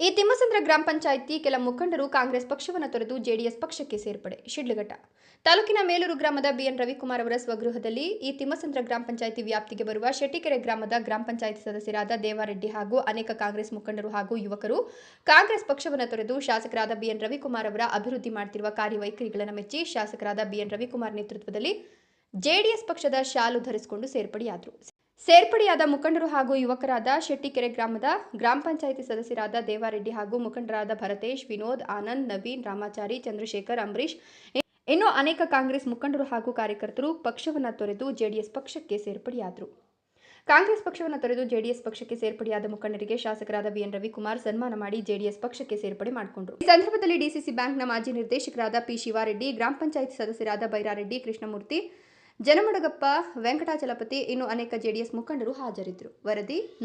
ಈ ತಿಮ್ಮಸಂದ್ರ ಗ್ರಾಮ ಪಂಚಾಯಿತಿ ಕೆಲ ಮುಖಂಡರು ಕಾಂಗ್ರೆಸ್ ಪಕ್ಷವನ್ನು ತೊರೆದು ಜೆಡಿಎಸ್ ಪಕ್ಷಕ್ಕೆ ಸೇರ್ಪಡೆ. ಶಿಡ್ಲಘಟ್ಟ. ತಾಲೂಕಿನ ಮೇಲೂರು ಗ್ರಾಮದ ಬಿಎನ್ ರವಿಕುಮಾರ್ ಅವರ ಸ್ವಗೃಹದಲ್ಲಿ ಈ ತಿಮ್ಮಸಂದ್ರ ಗ್ರಾಮ ಪಂಚಾಯಿತಿ ವ್ಯಾಪ್ತಿಗೆ ಬರುವ ಶೆಟ್ಟಿಕೆರೆ ಗ್ರಾಮದ ಗ್ರಾಮ ಪಂಚಾಯಿತಿ ಸದಸ್ಯರಾದ ದೇವಾರೆಡ್ಡಿ ಹಾಗೂ ಅನೇಕ ಕಾಂಗ್ರೆಸ್ ಮುಖಂಡರು ಹಾಗೂ ಯುವಕರು ಕಾಂಗ್ರೆಸ್ ಪಕ್ಷವನ್ನು ತೊರೆದು ಶಾಸಕರಾದ ಬಿಎನ್ ರವಿಕುಮಾರ್ ಅವರ ಅಭಿವೃದ್ಧಿ ಮಾಡುತ್ತಿರುವ ಕಾರ್ಯವೈಖರಿಗಳನ್ನು ಮೆಚ್ಚಿ ಶಾಸಕರಾದ ಬಿಎನ್ ರವಿಕುಮಾರ್ ನೇತೃತ್ವದಲ್ಲಿ ಜೆಡಿಎಸ್ ಪಕ್ಷದ ಶಾಲು ಧರಿಸಿಕೊಂಡು ಸೇರ್ಪಡೆಯಾದರು. ಸೇರ್ಪಡೆಯಾದ ಮುಖಂಡರು ಹಾಗೂ ಯುವಕರಾದ ಶೆಟ್ಟಿಕೆರೆ ಗ್ರಾಮದ ಗ್ರಾಮ ಪಂಚಾಯಿತಿ ಸದಸ್ಯರಾದ ದೇವಾರೆಡ್ಡಿ ಹಾಗೂ ಮುಖಂಡರಾದ ಭರತೇಶ್, ವಿನೋದ್, ಆನಂದ್, ನವೀನ್, ರಾಮಾಚಾರಿ, ಚಂದ್ರಶೇಖರ್ ಅಂಬರೀಶ್ ಇನ್ನು ಅನೇಕ ಕಾಂಗ್ರೆಸ್ ಮುಖಂಡರು ಹಾಗೂ ಕಾರ್ಯಕರ್ತರು ಪಕ್ಷವನ್ನು ತೊರೆದು ಜೆಡಿಎಸ್ ಪಕ್ಷಕ್ಕೆ ಸೇರ್ಪಡೆಯಾದರು. ಕಾಂಗ್ರೆಸ್ ಪಕ್ಷವನ್ನು ತೊರೆದು ಜೆಡಿಎಸ್ ಪಕ್ಷಕ್ಕೆ ಸೇರ್ಪಡೆಯಾದ ಮುಖಂಡರಿಗೆ ಶಾಸಕರಾದ ಬಿಎನ್ ರವಿಕುಮಾರ್ ಸನ್ಮಾನ ಮಾಡಿ ಜೆಡಿಎಸ್ ಪಕ್ಷಕ್ಕೆ ಸೇರ್ಪಡೆ ಮಾಡಿಕೊಂಡರು. ಈ ಸಂದರ್ಭದಲ್ಲಿ ಡಿಸಿಸಿ ಬ್ಯಾಂಕ್ನ ಮಾಜಿ ನಿರ್ದೇಶಕರಾದ ಪಿ ಶಿವಾರೆಡ್ಡಿ, ಗ್ರಾಮ ಪಂಚಾಯತ್ ಸದಸ್ಯರಾದ ಬೈರಾರೆಡ್ಡಿ, ಕೃಷ್ಣಮೂರ್ತಿ ಜನಮಡಗಪ್ಪ ವೆಂಕಟಾಚಲಪತಿ ಇನ್ನು ಅನೇಕ ಜೆಡಿಎಸ್ ಮುಖಂಡರು ಹಾಜರಿದ್ದರು. ವರದಿ